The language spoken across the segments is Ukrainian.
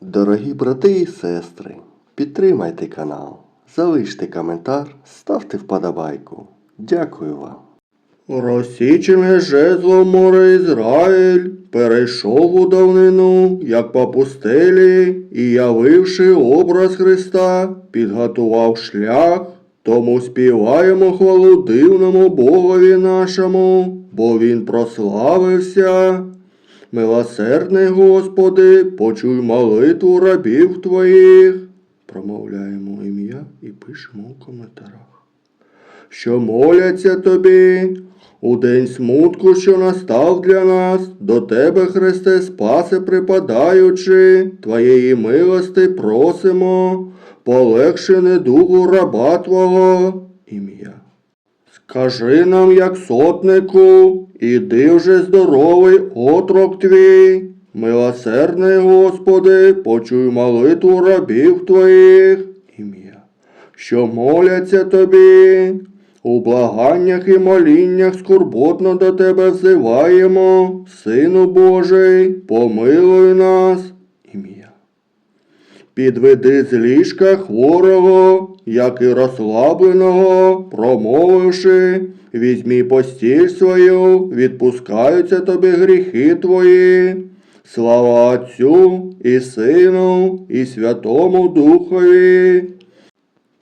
Дорогі брати і сестри, підтримайте канал, залиште коментар, ставте вподобайку. Дякую вам. Розсічене жезлом море Ізраїль, перейшов у давнину, як по пустелі, і явивши образ Христа, підготував шлях, тому співаємо хвалу дивному Богові нашому, бо Він прославився. Милосердний Господи, почуй молитву рабів Твоїх. Промовляємо ім'я і пишемо у коментарях. Що моляться тобі у день смутку, що настав для нас, до Тебе, Христе, спасе припадаючи, Твоєї милости просимо, полегши недугу раба Твого ім'я. Скажи нам, як сотнику, іди вже здоровий отрок твій. Милосердний Господи, почуй молитву рабів твоїх ім'я, що моляться тобі. У благаннях і моліннях скорботно до тебе взиваємо, Сину Божий, помилуй нас ім'я. Підведи з ліжка хворого, як і розслабленого, промовивши, візьмі постіль свою, відпускаються тобі гріхи твої. Слава Отцю і Сину, і Святому Духові.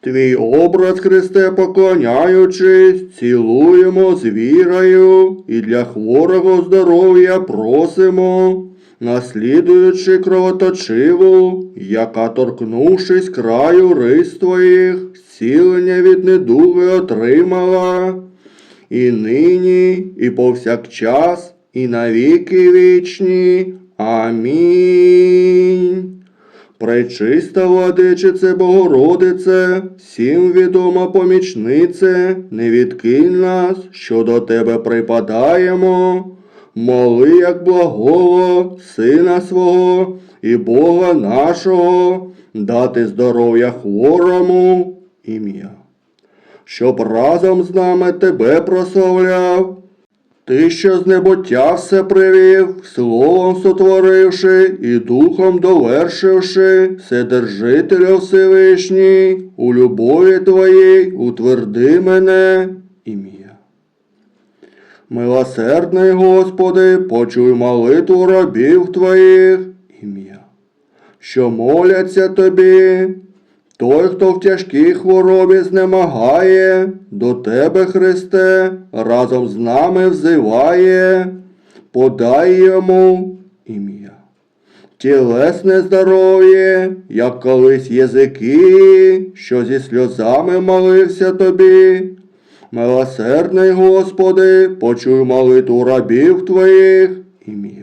Твій образ, Христе, поклоняючись, цілуємо з вірою і для хворого здоров'я просимо, наслідуючи кровоточиву, яка, торкнувшись краю рис твоїх, зцілення від недуги отримала, і нині, і повсякчас, і навіки вічні. Амінь. Пречиста владичице Богородице, всім відома помічнице, не відкинь нас, що до тебе припадаємо. Моли, як благого, Сина свого і Бога нашого, дати здоров'я хворому ім'я, щоб разом з нами тебе прославляв. Ти, що з небуття все привів, словом сотворивши і духом довершивши, Вседержителя Всевишній, у любові Твоїй утверди мене ім'я. Милосердний Господи, почуй молитву рабів Твоїх ім'я, що моляться Тобі, той, хто в тяжкій хворобі знемагає, до Тебе, Христе, разом з нами взиває, подай йому ім'я. Тілесне здоров'я, як колись язики, що зі сльозами молився тобі. Милосердний Господи, почуй молитву рабів Твоїх ім'я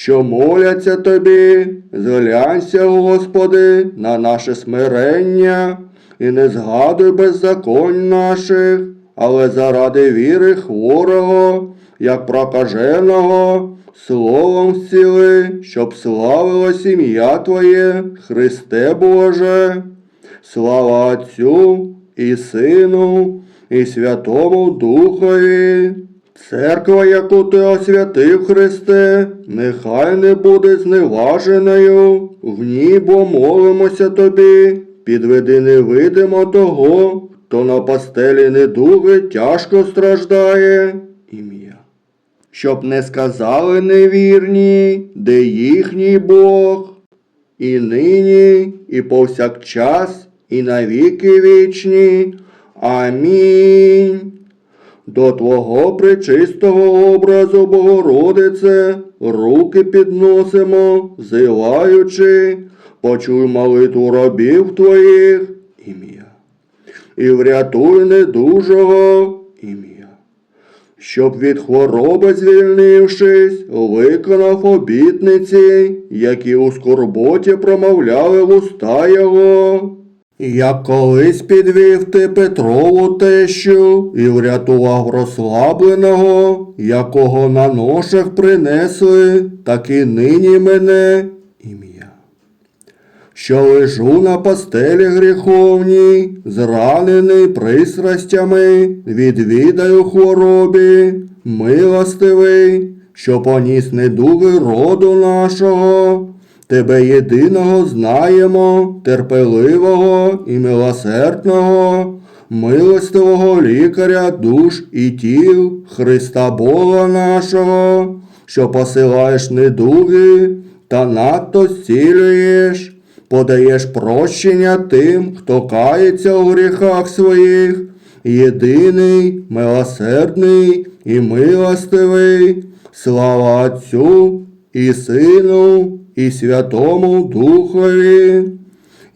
що моляться тобі, зглянься, Господи, на наше смирення, і не згадуй беззаконь наших, але заради віри хворого, як прокаженого, словом зціли, щоб славилось ім'я Твоє, Христе Боже. Слава Отцю і Сину, і Святому Духові. Церква, яку ти освятив, Христе, нехай не буде зневаженою, в ній молимося тобі, підведи невидимо того, хто на пастелі недуги тяжко страждає. Ім'я. Щоб не сказали невірні, де їхній Бог, і нині, і повсякчас, і навіки вічні. Амінь. До Твого пречистого образу, Богородице, руки підносимо, зиваючи, почуй молитву рабів Твоїх ім'я. І врятуй недужого ім'я. Щоб від хвороби звільнившись, виконав обітниці, які у скорботі промовляли вуста його. Як колись підвів ти Петрову тещу і врятував розслабленого, якого на ношах принесли, так і нині мене ім'я. Що лежу на пастелі гріховній, зранений пристрастями, відвідаю хворобі, милостивий, що поніс недуги роду нашого, Тебе єдиного знаємо, терпеливого і милосердного, милостивого лікаря душ і тіл, Христа Бога нашого, що посилаєш недуги та надто зцілюєш, подаєш прощення тим, хто кається у гріхах своїх, єдиний, милосердний і милостивий, слава Отцю і Сину, і Святому Духові.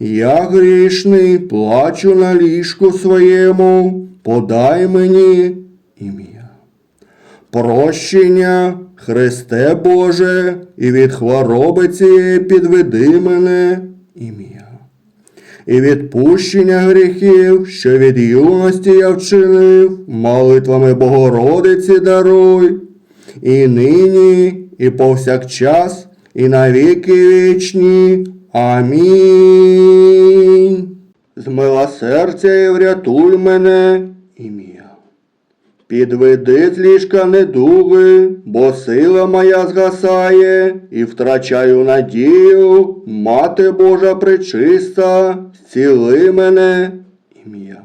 Я грішний, плачу на ліжку своєму, подай мені ім'я. Прощення, Христе Боже, і від хвороби цієї підведи мене ім'я. І відпущення гріхів, що від юності я вчинив, молитвами Богородиці даруй, і нині, і повсякчас, і навіки вічні. Амінь. З милосердя і врятуй мене ім'я. Підведи з ліжка недуги, бо сила моя згасає, і втрачаю надію, мати Божа пречиста, зціли мене ім'я.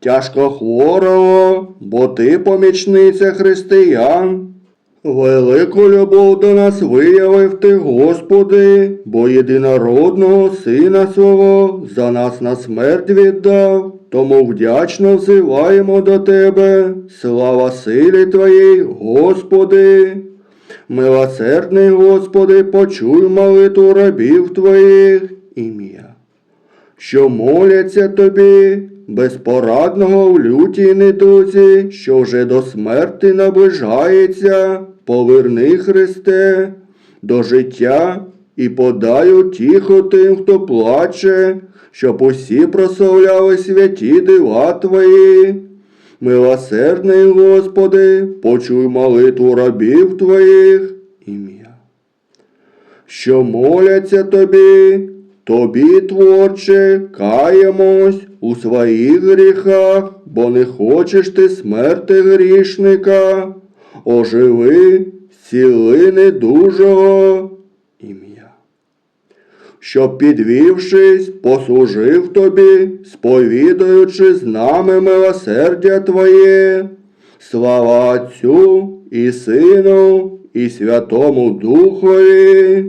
Тяжко хворого, бо ти помічниця християн. Велику любов до нас виявив ти, Господи, бо єдинородного Сина свого за нас на смерть віддав, тому вдячно взиваємо до Тебе, слава силі Твоїй, Господи. Милосердний Господи, почуй молитву рабів Твоїх. Ім'я. Що моляться тобі, безпорадного в лютій недузі, що вже до смерти наближається, поверни Христе до життя і подай утіху тим, хто плаче, щоб усі прославляли святі дива Твої. Милосердний Господи, почуй молитву рабів Твоїх. Ім'я. Що моляться тобі, тобі, творче, каємось у своїх гріхах, бо не хочеш ти смерти грішника, оживи, зціли недужого ім'я. Щоб, підвівшись, послужив тобі, сповідаючи з нами милосердя Твоє, слава Отцю і Сину, і Святому Духові.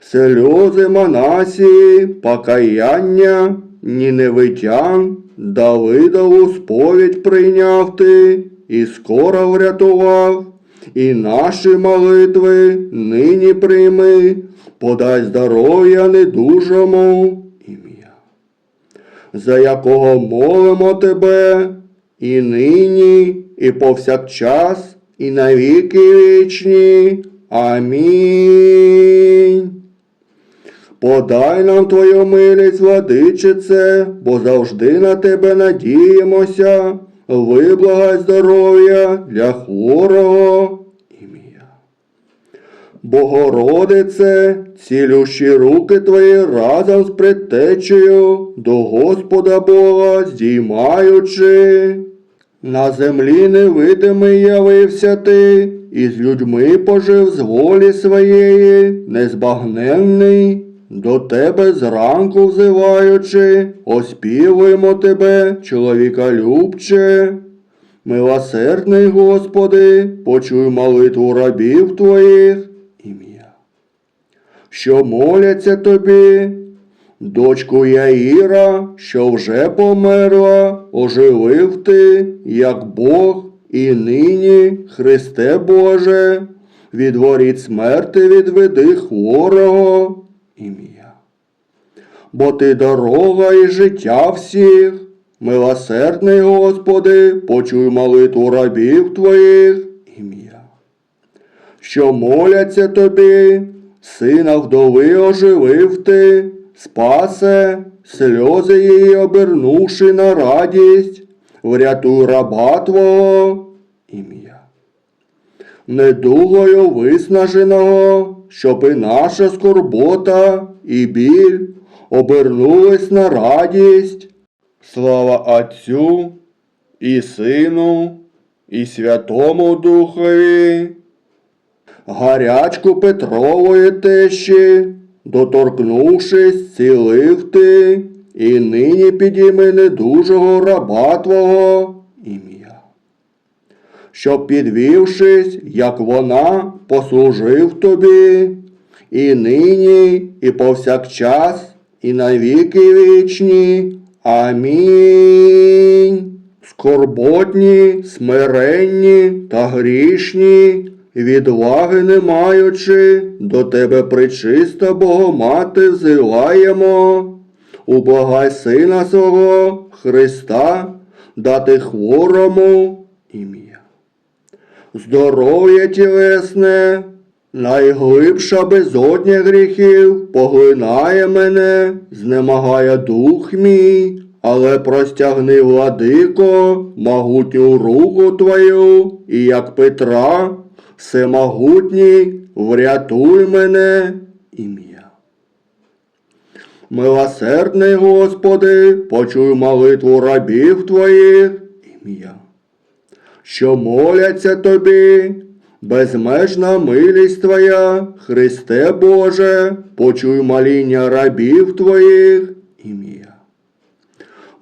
Сльози Манасії, покаяння, ніневитян, Давидову сповідь прийняв ти і скоро врятував, і наші молитви нині прийми, подай здоров'я недужому ім'я, за якого молимо тебе і нині, і повсякчас, і навіки вічні. Амінь. Подай нам твою милість, владичице, бо завжди на тебе надіємося, виблагай здоров'я для хворого ім'я. Богородице, цілющі руки твої разом з предтечею до Господа Бога здіймаючи. На землі невидимий явився ти, і з людьми пожив з волі своєї, незбагненний, до тебе зранку взиваючи, оспівуємо тебе, чоловіка любче. Милосердний Господи, почуй молитву рабів твоїх. Ім'я, що моляться тобі, Дочку Яїра, що вже померла, оживив ти, як Бог, і нині, Христе Боже, від воріт смерти відведи хворого ім'я. Бо ти дорога і життя всіх, милосердний Господи, почуй молитву рабів твоїх ім'я що моляться тобі, сина вдови оживив ти, спасе, сльози її обернувши на радість, врятуй раба Твого ім'я. Недугою виснаженого, щоб і наша скорбота і біль обернулись на радість. Слава Отцю і Сину, і Святому Духові. гарячку Петрової тещі, доторкнувшись, цілив ти, і нині підійми недужого раба твого ім'я. Щоб підвівшись, як вона, послужив тобі, і нині, і повсякчас, і навіки вічні. Амінь. Скорботні, смиренні та грішні, відваги не маючи, до тебе причиста Богомати взиваємо. Ублагай сина свого Христа, дати хворому ім'я. Здоров'я тілесне, найглибша безодня гріхів, поглинає мене, знемагає дух мій, але простягни, владико, могутню руку твою, і як Петра, всемогутній, врятуй мене ім'я. Милосердний Господи, почуй молитву рабів Твоїх ім'я, що моляться Тобі, безмежна милість Твоя, Христе Боже, почуй моління рабів Твоїх ім'я.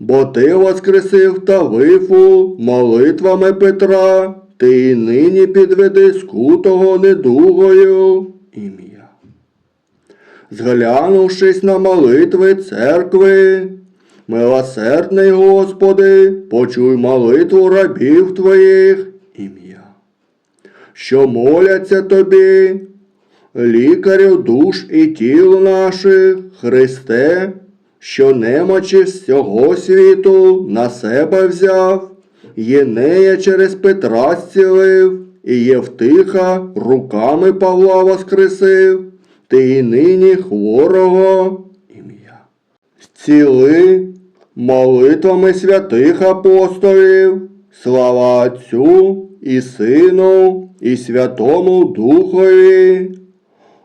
Бо Ти воскресив Тавифу молитвами Петра, Ти і нині підведи скутого недугою ім'я зглянувшись на молитви церкви. Милосердний Господи, почуй молитву рабів Твоїх. Ім'я, що моляться Тобі, лікарю душ і тіл наших, Христе, що немочі всього світу на себе взяв, Єнея через Петра зцілив, і Євтиха руками Павла воскресив, ти і нині хворого. Ім'я. Молитвами святих апостолів, слава Отцю і Сину, і Святому Духові.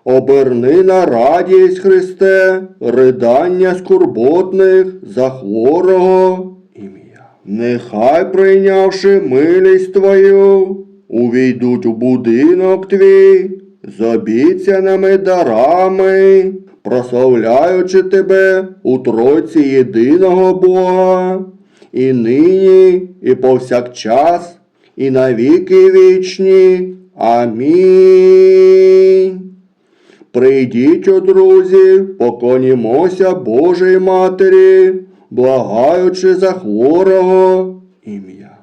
Оберни на радість Христе, ридання скорботних за хворого ім'я. Нехай, прийнявши милість Твою, увійдуть у будинок Твій з обіцяними дарами, прославляючи Тебе у Тройці єдиного Бога, і нині, і повсякчас, і навіки вічні. Амінь. Прийдіть, о друзі, поклонімося Божій Матері, благаючи за хворого ім'я.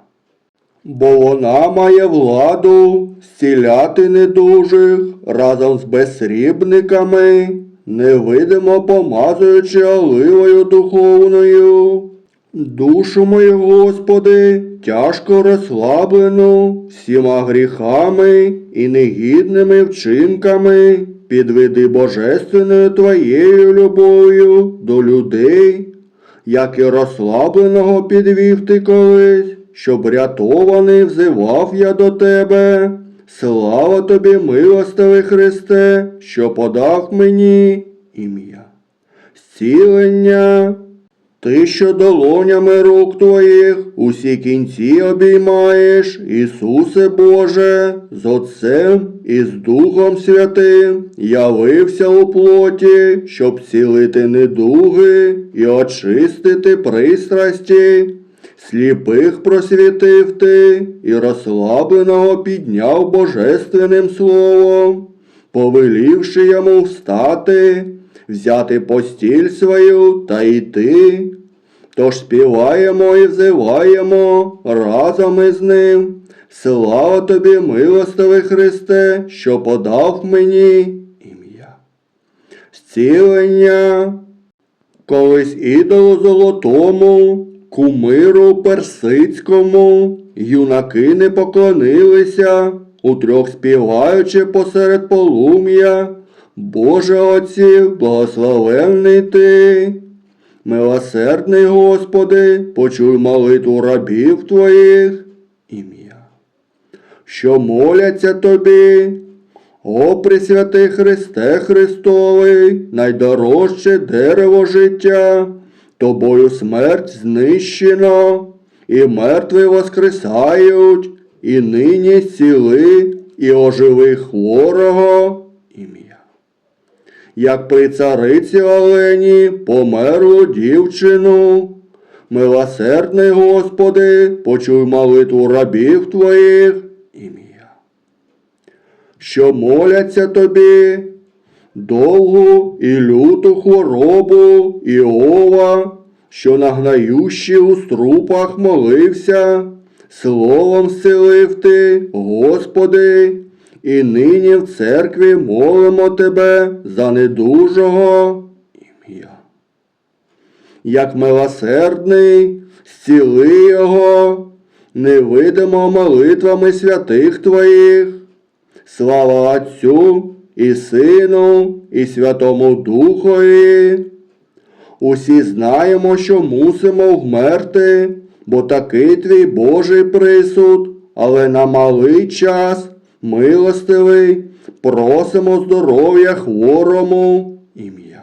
Бо вона має владу зціляти недужих разом з безсрібниками, невидимо помазуючи оливою духовною. Душу мою, Господи, тяжко розслаблену всіма гріхами і негідними вчинками, підведи божественною Твоєю любов'ю до людей, як і розслабленого підвів ти колись, щоб рятований взивав я до Тебе. Слава тобі, милостивий Христе, що подав мені ім'я. Зцілення. Ти, що долонями рук твоїх усі кінці обіймаєш, Ісусе Боже, з Отцем і з Духом Святим, явився у плоті, щоб цілити недуги і очистити пристрасті. Сліпих просвітив ти і розслабленого підняв божественним словом, повелівши йому встати, взяти постіль свою та йти. Тож співаємо і взиваємо разом із ним. Слава тобі, милостивий Христе, що подав мені ім'я. Зцілення колись ідолу золотому, кумиру персидському, юнаки не поклонилися, утрьох співаючи посеред полум'я. Боже Отців, благословенний ти. Милосердний Господи, почуй молитву рабів Твоїх. Ім'я, що моляться Тобі, о Пресвятий Христе Христовий, найдорожче дерево життя, Тобою смерть знищено, і мертві воскресають, і нині зціли, і оживи хворого ім'я. Як при цариці Олені померлу дівчину, милосердний Господи, почуй молитву рабів Твоїх ім'я. Що моляться тобі, довгу і люту хворобу Іова, що на гнающі у струпах молився, словом зцілив ти, Господи, і нині в церкві молимо Тебе за недужого ім'я. Як милосердний, зціли його, невидимо молитвами святих Твоїх. Слава Отцю і Сину, і Святому Духові. Усі знаємо, що мусимо вмерти, бо такий твій Божий присуд, але на малий час, милостивий, просимо здоров'я хворому ім'я.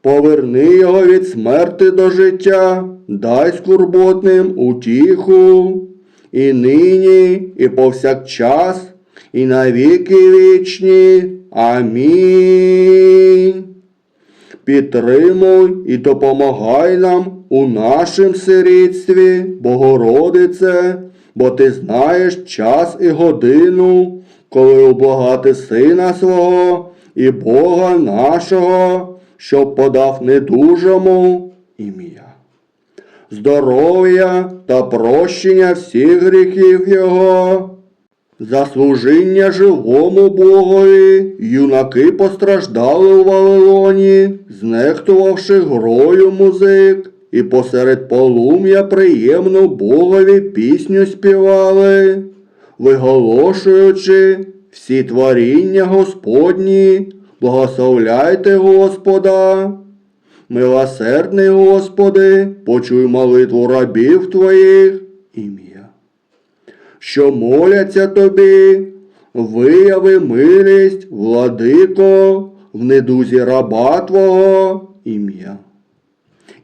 Поверни його від смерти до життя, дай скорботним утіху, і нині, і повсякчас, і на віки вічні. Амінь. Підтримуй і допомагай нам у нашім сирітстві, Богородице, бо ти знаєш час і годину, коли ублагати Сина свого і Бога нашого, щоб подав недужому ім'я. Здоров'я та прощення всіх гріхів Його. За служіння живому Богові юнаки постраждали у Вавилоні, знехтувавши грою музик, і посеред полум'я приємну Богові пісню співали, виголошуючи всі творіння Господні, благословляйте Господа. Милосердний Господи, почуй молитву рабів Твоїх ім'я що моляться тобі, вияви милість, владико, в недузі раба Твого ім'я.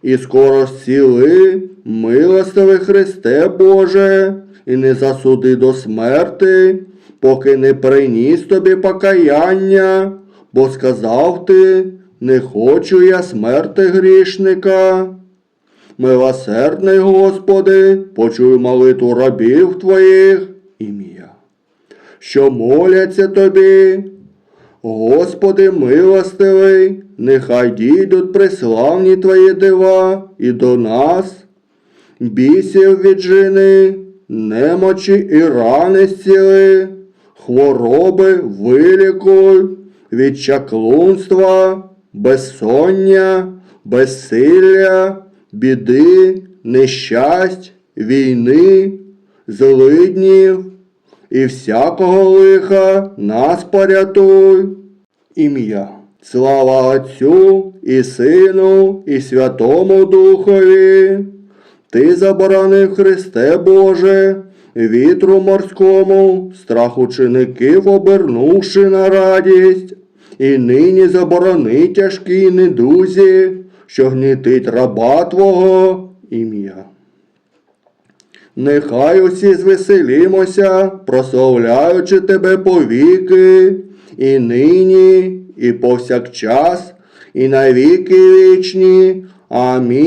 І скоро зціли, милостивий Христе Боже, і не засуди до смерти, поки не приніс тобі покаяння, бо сказав ти, не хочу я смерти грішника. Милосердний Господи, почуй молитву рабів Твоїх ім'я, що моляться Тобі. Господи милостивий, нехай дійдуть преславні Твої дива і до нас, бісів віджини, немочі і рани зціли, хвороби вилікуй, від чаклунства, безсоння, безсилля біди, нещасть, війни, злиднів і всякого лиха нас порятуй. Ім'я. Слава Отцю і Сину, і Святому Духові. Ти заборонив Христе Боже, вітру морському, страх учеників обернувши на радість, і нині заборони тяжкій недузі, що гнітить раба Твого ім'я. Нехай усі звеселімося, прославляючи тебе повіки, і нині, і повсякчас, і на віки вічні. Амінь.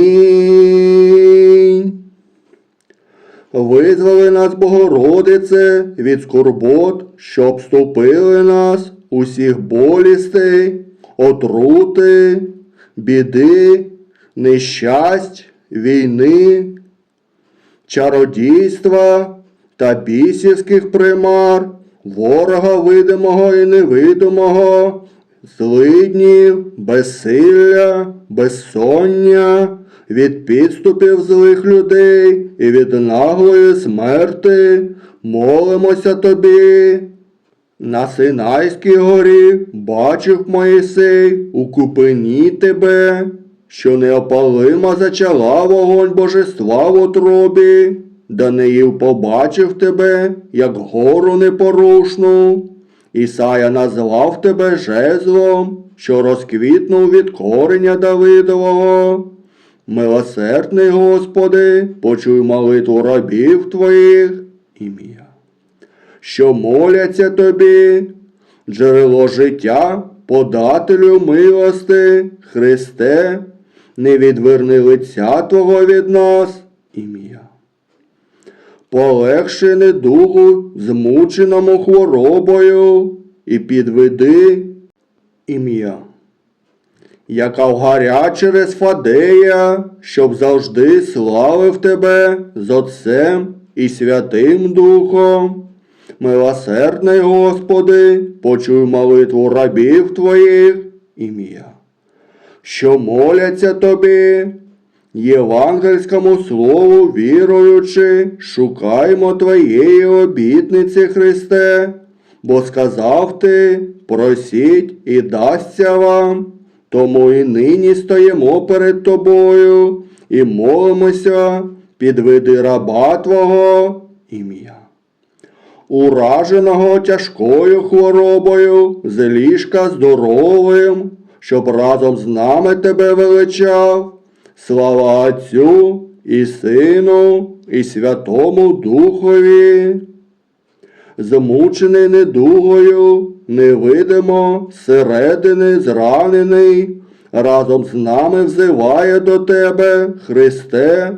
Визволи нас, Богородице, від скорбот, що обступили нас, усіх болістей, отрути, біди, нещасть, війни, чародійства та бісівських примар, ворога видимого і невидимого, злиднів, безсилля, безсоння, від підступів злих людей і від наглої смерти, молимося тобі. На Синайській горі бачив Моїсей у купині тебе, що неопалима зачала вогонь божества в отробі, Даниїл побачив тебе, як гору непорушну. Ісая назвав тебе жезлом, що розквітнув від кореня Давидового. Милосердний Господи, почуй молитву рабів Твоїх ім'я що моляться тобі, джерело життя, подателю милости, Христе, не відверни лиця Твого від нас. Ім'я. Полегши недугу, змученому хворобою, і підведи ім'я яка вгаря через Фадея, щоб завжди славив тебе з Отцем і Святим Духом. Милосердний Господи, почуй молитву рабів Твоїх ім'я, що моляться Тобі, євангельському слову віруючи, шукаймо Твоєї обітниці, Христе, бо сказав Ти, просіть і дасться вам. Тому і нині стоїмо перед тобою і молимося, підведи раба Твого ім'я. Ураженого тяжкою хворобою, з ліжка здоровим, щоб разом з нами тебе величав. Слава Отцю і Сину, і Святому Духові. Змучений недугою, невидимо, зсередини зранений, разом з нами взиває до Тебе, Христе,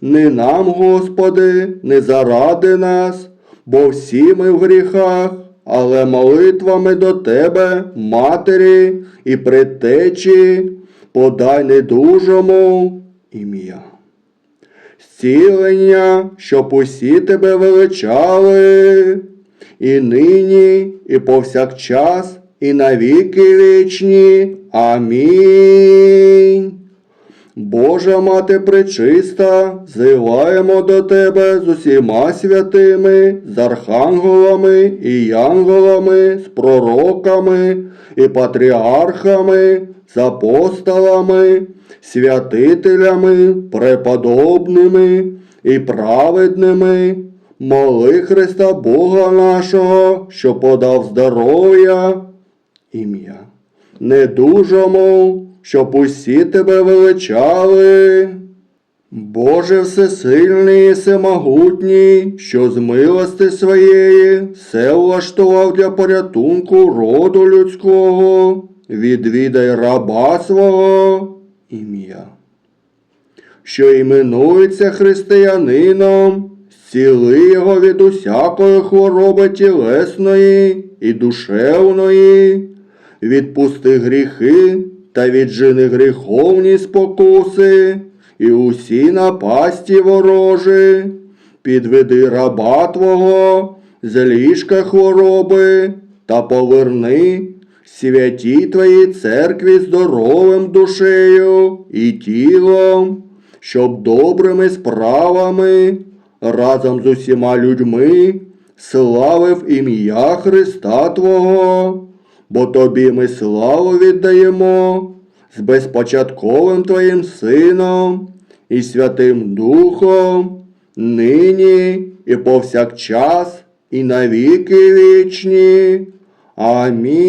не нам, Господи, не заради нас, бо всі ми в гріхах, але молитвами до Тебе, Матері і предтечі, подай недужому ім'я. Зцілення, щоб усі тебе величали, і нині, і повсякчас, і навіки вічні. Амінь. Божа мати пречиста, зиваємо до тебе з усіма святими, з архангелами і янголами, з пророками і патріархами, з апостолами, святителями, преподобними і праведними. Моли Христа Бога нашого, що подав здоров'я, ім'я, недужому, щоб усі тебе величали. Боже всесильний і всемогутній, що з милости своєї все влаштував для порятунку роду людського, відвідай раба свого ім'я, що іменується християнином, зціли його від усякої хвороби тілесної і душевної, відпусти гріхи та віджини гріховні спокуси і усі напасті ворожі, підведи раба Твого з ліжка хвороби та поверни святій Твоїй церкві здоровим душею і тілом, щоб добрими справами разом з усіма людьми славив ім'я Христа Твого, бо Тобі ми славу віддаємо з безпочатковим Твоїм Сином і Святим Духом, нині і повсякчас, і навіки вічні. Амінь.